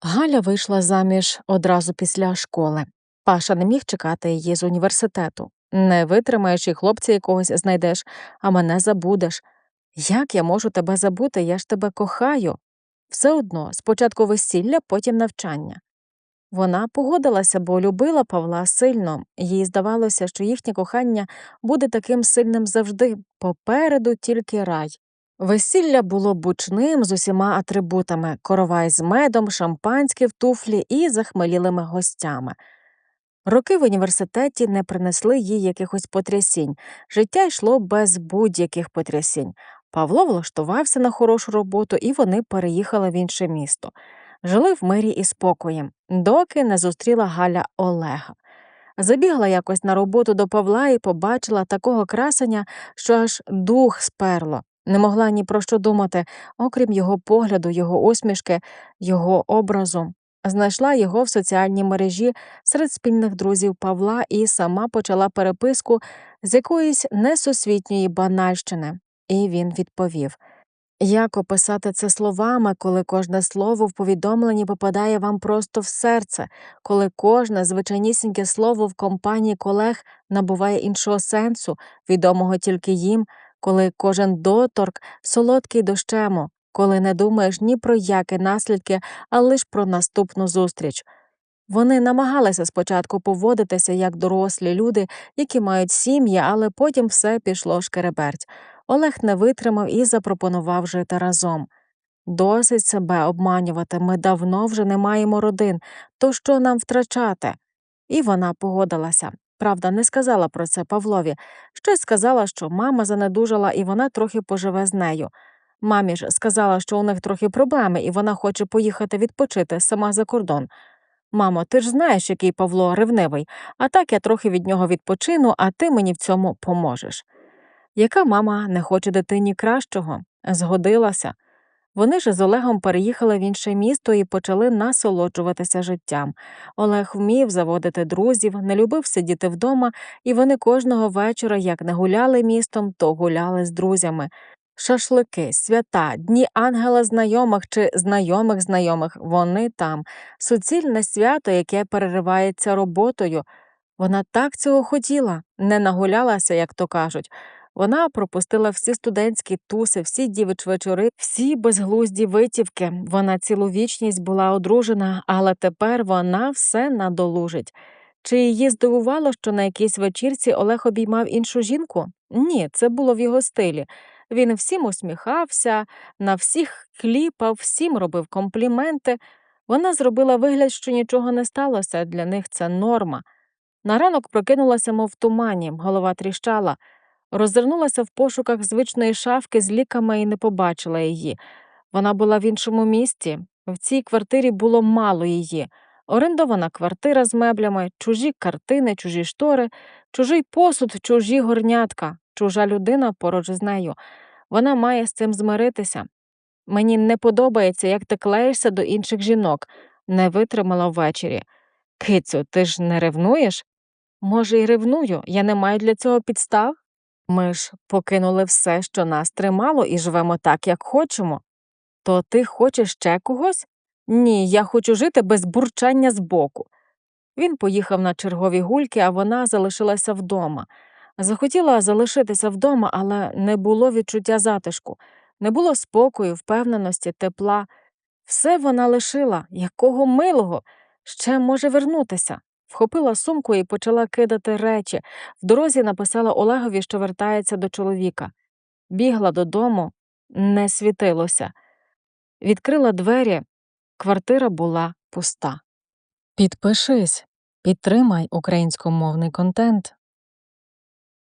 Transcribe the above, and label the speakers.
Speaker 1: Галя вийшла заміж одразу після школи. Паша не міг чекати її з університету. Не витримаєш і хлопця якогось знайдеш, а мене забудеш. Як я можу тебе забути? Я ж тебе кохаю. Все одно, спочатку весілля, потім навчання. Вона погодилася, бо любила Павла сильно, їй здавалося, що їхнє кохання буде таким сильним завжди, попереду тільки рай. Весілля було бучним з усіма атрибутами коровай з медом, шампанське в туфлі і захмелілими гостями. Роки в університеті не принесли їй якихось потрясінь, життя йшло без будь-яких потрясінь. Павло влаштувався на хорошу роботу, і вони переїхали в інше місто. Жили в мирі і спокої, доки не зустріла Галя Олега. Забігла якось на роботу до Павла і побачила такого красення, що аж дух сперло. Не могла ні про що думати, окрім його погляду, його усмішки, його образу. Знайшла його в соціальній мережі серед спільних друзів Павла і сама почала переписку з якоїсь несусвітньої банальщини, і він відповів. Як описати це словами, коли кожне слово в повідомленні попадає вам просто в серце, коли кожне звичайнісіньке слово в компанії колег набуває іншого сенсу, відомого тільки їм, коли кожен доторк солодкий дощему, коли не думаєш ні про які наслідки, а лиш про наступну зустріч. Вони намагалися спочатку поводитися як дорослі люди, які мають сім'ї, але потім все пішло шкереберть. Олег не витримав і запропонував жити разом. Досить себе обманювати, ми давно вже не маємо родин, то що нам втрачати? І вона погодилася. Правда, не сказала про це Павлові. Щось сказала, що мама занедужала і вона трохи поживе з нею. Мамі ж сказала, що у них трохи проблеми, і вона хоче поїхати відпочити сама за кордон. Мамо, ти ж знаєш, який Павло ревнивий, а так я трохи від нього відпочину, а ти мені в цьому поможеш. Яка мама не хоче дитині кращого? Згодилася. Вони ж з Олегом переїхали в інше місто і почали насолоджуватися життям. Олег вмів заводити друзів, не любив сидіти вдома, і вони кожного вечора, як не гуляли містом, то гуляли з друзями. Шашлики, свята, дні ангела знайомих чи знайомих знайомих вони там, суцільне свято, яке переривається роботою. Вона так цього хотіла, не нагулялася, як то кажуть. Вона пропустила всі студентські туси, всі дівич вечори, всі безглузді витівки. Вона цілу вічність була одружена, але тепер вона все надолужить. Чи її здивувало, що на якійсь вечірці Олег обіймав іншу жінку? Ні, це було в його стилі. Він всім усміхався, на всіх кліпав, всім робив компліменти. Вона зробила вигляд, що нічого не сталося, для них це норма. На ранок прокинулася, мов в тумані, голова тріщала. Роззирнулася в пошуках звичної шафки з ліками і не побачила її. Вона була в іншому місті. В цій квартирі було мало її. Орендована квартира з меблями, чужі картини, чужі штори, чужий посуд, чужі горнятка, чужа людина поруч з нею. Вона має з цим змиритися. Мені не подобається, як ти клеїшся до інших жінок, не витримала ввечері. Кицю, ти ж не ревнуєш? Може, й ревную, я не маю для цього підстав? Ми ж покинули все, що нас тримало, і живемо так, як хочемо. То ти хочеш ще когось? Ні, я хочу жити без бурчання збоку. Він поїхав на чергові гульки, а вона залишилася вдома. Захотіла залишитися вдома, але не було відчуття затишку, не було спокою, впевненості, тепла. Все вона лишила, якого милого, ще може вернутися. Вхопила сумку і почала кидати речі. В дорозі написала Олегові, що вертається до чоловіка. Бігла додому, не світилося. Відкрила двері, квартира була пуста. Підпишись, підтримай українськомовний контент.